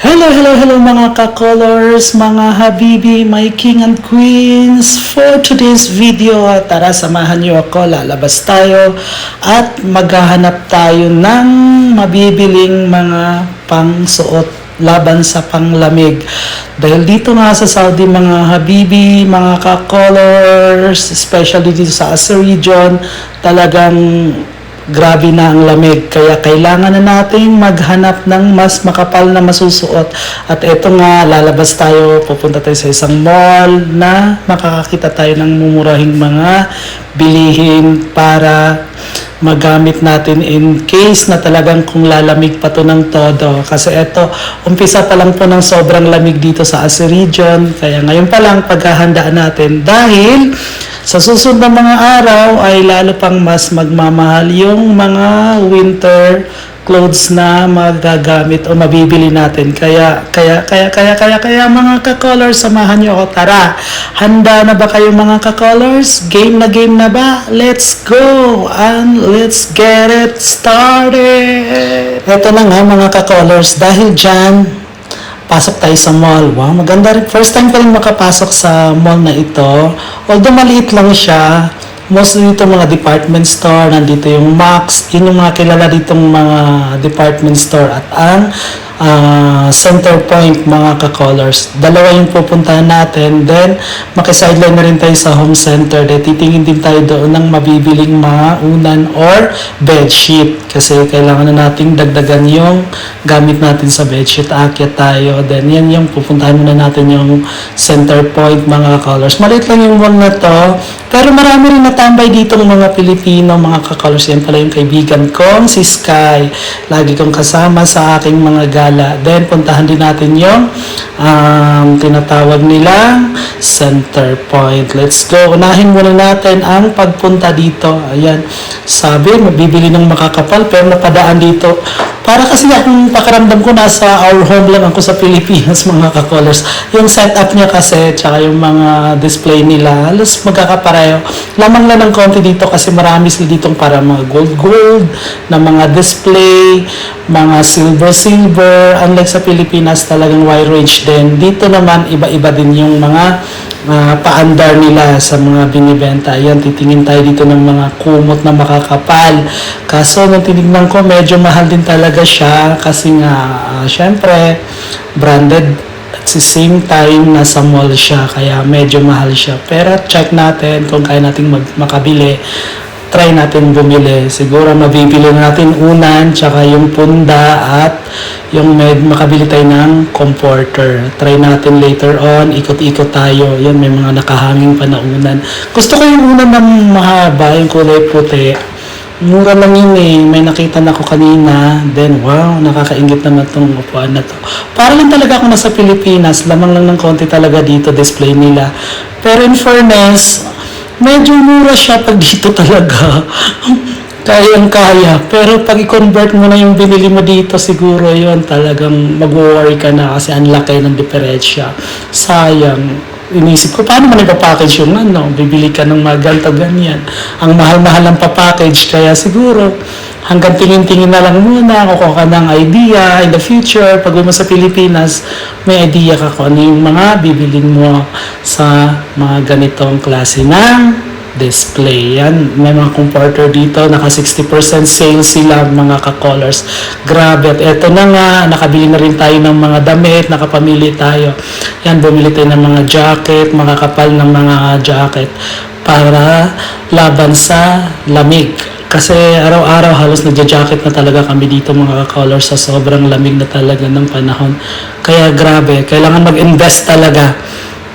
Hello, hello, hello mga ka-colors, mga habibi, my king and queens. For today's video, tara samahan niyo ako, lalabas tayo at maghahanap tayo ng mabibiling mga pangsuot laban sa panglamig. Dahil dito nga sa Saudi mga habibi, mga ka-colors, especially dito sa Asia region, talagang grabe na ang lamig. Kaya kailangan na nating maghanap ng mas makapal na masusuot. At eto nga, lalabas tayo, pupunta tayo sa isang mall na makakakita tayo ng mumurahing mga bilihin para magamit natin in case na talagang kung lalamig pa to ng todo. Kasi eto, umpisa pa lang po ng sobrang lamig dito sa Asia region. Kaya ngayon pa lang paghahandaan natin dahil sa susunod na mga araw ay lalo pang mas magmamahal yung mga winter clothes na magagamit o mabibili natin. Kaya, kaya, kaya, kaya, kaya, kaya mga ka-colors, samahan nyo ako. Tara, handa na ba kayo mga ka-colors? Game na game na ba? Let's go! And let's get it started! Ito na nga mga ka-colors, dahil dyan, pasok tayo sa mall. Wow, maganda rin. First time ko rin makapasok sa mall na ito. Although maliit lang siya, mostly dito mga department store, nandito yung Max, yun yung mga kilala ditong mga department store at ang ah, center point mga ka-colors. Dalawa yung pupuntahan natin, then makisideline na rin tayo sa home center, then titingin din tayo doon ng mabibiling mga unan or bedsheet kasi kailangan na nating dagdagan yung gamit natin sa bedsheet, aakyat tayo, then yan yung pupuntahan muna natin yung center point mga colors. Maliit lang yung mall na to, pero marami rin natambay dito ng mga Pilipino, mga ka-colors. Yan pala yung kaibigan kong si Sky. Lagi kong kasama sa aking mga gala. Then, puntahan din natin yung um, tinatawag nilang center point. Let's go. Unahin muna natin ang pagpunta dito. Ayan. Sabi, mabibili ng makakapal, pero napadaan dito. Para kasi akong pakaramdam ko nasa our home lang ako sa Pilipinas, mga ka-colors. Yung setup niya kasi, tsaka yung mga display nila, halos magkakapareho. Lamang lang ng konti dito kasi marami sila ditong para mga gold-gold na mga display, mga silver-silver. Unlike sa Pilipinas, talagang wide range din. Dito naman, iba-iba din yung mga uh, paandar nila sa mga binibenta. Ayan, titingin tayo dito ng mga kumot na makakapal. Kaso, nung tinignan ko, medyo mahal din talaga siya kasi nga, ah, syempre, branded at the same time, nasa mall siya, kaya medyo mahal siya. Pero check natin kung kaya nating mag- makabili. Try natin bumili. Siguro mabibili natin unan, tsaka yung punda at yung med makabili tayo ng comforter. Try natin later on, ikot-ikot tayo. Yan, may mga nakahanging pa na. Gusto ko yung unan ng mahaba, yung kulay puti. Mura lang yun eh. May nakita na ako kanina. Then, wow, nakakaingit naman tong upuan na to. Para lang talaga ako nasa Pilipinas. Lamang lang ng konti talaga dito, display nila. Pero in fairness, medyo mura siya pag dito talaga. Kayang kaya. Pero pag i-convert mo na yung binili mo dito, siguro yon talagang mag-worry ka na kasi ang laki ng diferensya. Sayang inisip ko, paano man ipapackage yung ano, bibili ka ng mga ganito, ganyan. Ang mahal-mahal ang papackage, kaya siguro, hanggang tingin-tingin na lang muna, kukuha ka ng idea in the future, pag mo sa Pilipinas, may idea ka kung ano yung mga bibilin mo sa mga ganitong klase ng display. Yan, may mga comforter dito, naka 60% sale sila mga ka-colors. Grabe, at eto na nga, nakabili na rin tayo ng mga damit, nakapamili tayo. Yan, bumili tayo ng mga jacket, mga kapal ng mga jacket para laban sa lamig. Kasi araw-araw halos nagja-jacket na talaga kami dito mga ka-colors sa sobrang lamig na talaga ng panahon. Kaya grabe, kailangan mag-invest talaga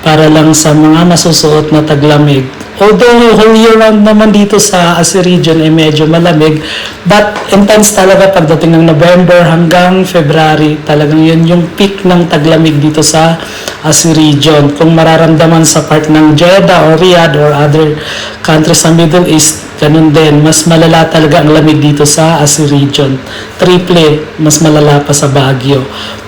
para lang sa mga masusuot na taglamig. Although whole year round naman dito sa Asia region ay medyo malamig, but intense talaga pagdating ng November hanggang February. Talagang yun yung peak ng taglamig dito sa Asia region. Kung mararamdaman sa part ng Jeddah or Riyadh or other countries sa Middle East, ganun din. Mas malala talaga ang lamig dito sa Asia region. Triple, mas malala pa sa Baguio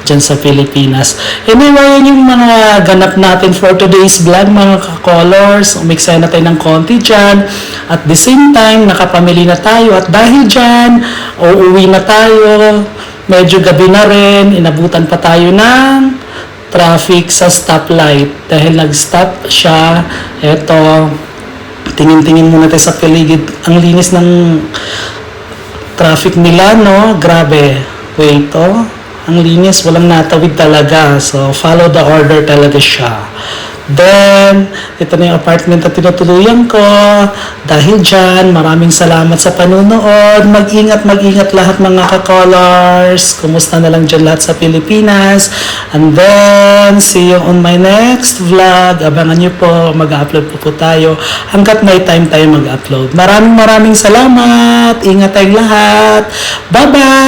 dyan sa Pilipinas. Anyway, yun yung mga ganap natin for today's vlog, mga ka-colors. Umiksay na tayo ng konti dyan. At the same time, nakapamili na tayo. At dahil dyan, uuwi na tayo. medyo gabi na rin, inabutan pa tayo ng traffic sa stoplight dahil nag-stop siya. Eto, tingin-tingin muna tayo sa paligid. Ang linis ng traffic nila, no? Grabe. Wait, oh. Ang linis, walang natawid talaga. So, follow the order talaga siya. Then, ito na yung apartment na tinutuluyan ko. Dahil dyan, maraming salamat sa panunood. Mag-ingat, mag-ingat lahat mga ka-colors. Kumusta na lang dyan lahat sa Pilipinas. And then, see you on my next vlog. Abangan nyo po, mag-upload po po tayo. Hanggat may time tayo mag-upload. Maraming maraming salamat. Ingat tayong lahat. Bye-bye!